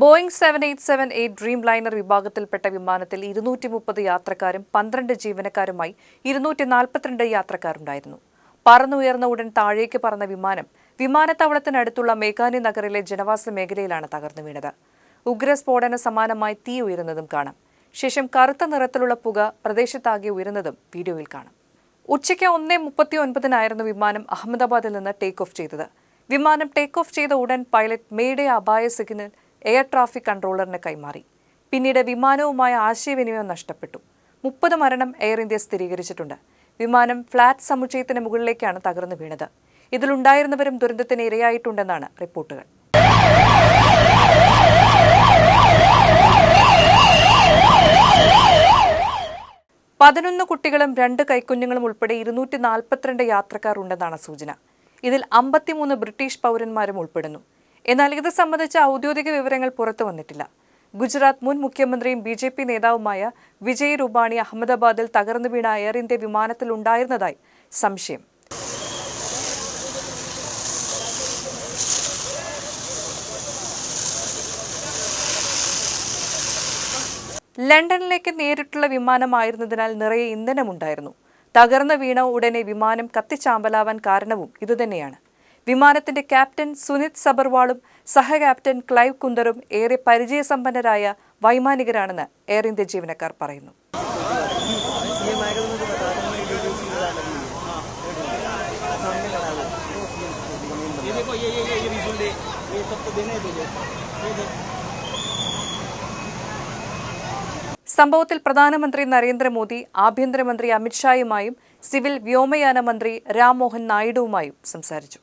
Boeing seven eight seven eight Dreamliner വിഭാഗത്തിൽപ്പെട്ട വിമാനത്തിൽ ഇരുന്നൂറ്റി മുപ്പത് യാത്രക്കാരും പന്ത്രണ്ട് ജീവനക്കാരുമായി ഇരുന്നൂറ്റി നാൽപ്പത്തിരണ്ട് യാത്രക്കാരുണ്ടായിരുന്നു. പറന്നുയർന്ന ഉടൻ താഴേക്ക് പറന്ന വിമാനം വിമാനത്താവളത്തിനടുത്തുള്ള മേഘാനി നഗറിലെ ജനവാസ മേഖലയിലാണ് തകർന്നു വീണത്. ഉഗ്രസ്ഫോടന സമാനമായി തീ ഉയരുന്നതും കാണാം. ശേഷം കറുത്ത നിറത്തിലുള്ള പുക പ്രദേശത്താകെ ഉയരുന്നതും വീഡിയോയിൽ കാണാം. ഉച്ചയ്ക്ക് ഒന്നേ മുപ്പത്തി ഒൻപതിനായിരുന്നു വിമാനം അഹമ്മദാബാദിൽ നിന്ന് ടേക്ക് ഓഫ് ചെയ്തത്. വിമാനം ടേക്ക് ഓഫ് ചെയ്ത ഉടൻ പൈലറ്റ് മേയുടെ അപായ സിഗ്നൽ എയർ ട്രാഫിക് കൺട്രോളറിന് കൈമാറി. പിന്നീട് വിമാനവുമായ ആശയവിനിമയം നഷ്ടപ്പെട്ടു. മുപ്പത് മരണം എയർ ഇന്ത്യ സ്ഥിരീകരിച്ചിട്ടുണ്ട്. വിമാനം ഫ്ളാറ്റ് സമുച്ചയത്തിന് മുകളിലേക്കാണ് തകർന്നു വീണത്. ഇതിലുണ്ടായിരുന്നവരും ദുരന്തത്തിന് ഇരയായിട്ടുണ്ടെന്നാണ് റിപ്പോർട്ടുകൾ. പതിനൊന്ന് കുട്ടികളും രണ്ട് കൈക്കുഞ്ഞുങ്ങളും ഉൾപ്പെടെ ഇരുന്നൂറ്റി നാൽപ്പത്തിരണ്ട് യാത്രക്കാർ ഉണ്ടെന്നാണ് സൂചന. ഇതിൽ അമ്പത്തിമൂന്ന് ബ്രിട്ടീഷ് പൗരന്മാരും ഉൾപ്പെടുന്നു. എന്നാൽ ഇത് സംബന്ധിച്ച ഔദ്യോഗിക വിവരങ്ങൾ പുറത്തു വന്നിട്ടില്ല. ഗുജറാത്ത് മുൻ മുഖ്യമന്ത്രിയും ബി ജെ പി നേതാവുമായ വിജയ് രൂപാണി അഹമ്മദാബാദിൽ തകർന്നു വീണ എയർ ഇന്ത്യ വിമാനത്തിൽ ഉണ്ടായിരുന്നതായി സംശയം. ലണ്ടനിലേക്ക് നേരിട്ടുള്ള വിമാനമായിരുന്നതിനാൽ നിറയെ ഇന്ധനമുണ്ടായിരുന്നു. തകർന്നു വീണ ഉടനെ വിമാനം കത്തിച്ചാമ്പലാവാൻ കാരണവും ഇതുതന്നെയാണ്. വിമാനത്തിന്റെ ക്യാപ്റ്റൻ സുനിത് സബർവാളും സഹ ക്യാപ്റ്റൻ ക്ലൈവ് കുന്ദറും ഏറെ പരിചയസമ്പന്നരായ വൈമാനികരാണെന്ന് എയർ ഇന്ത്യ ജീവനക്കാർ പറയുന്നു. സംഭവത്തിൽ പ്രധാനമന്ത്രി നരേന്ദ്രമോദി ആഭ്യന്തരമന്ത്രി അമിത്ഷായുമായും സിവിൽ വ്യോമയാന മന്ത്രി രാംമോഹൻ നായിഡുവുമായും സംസാരിച്ചു.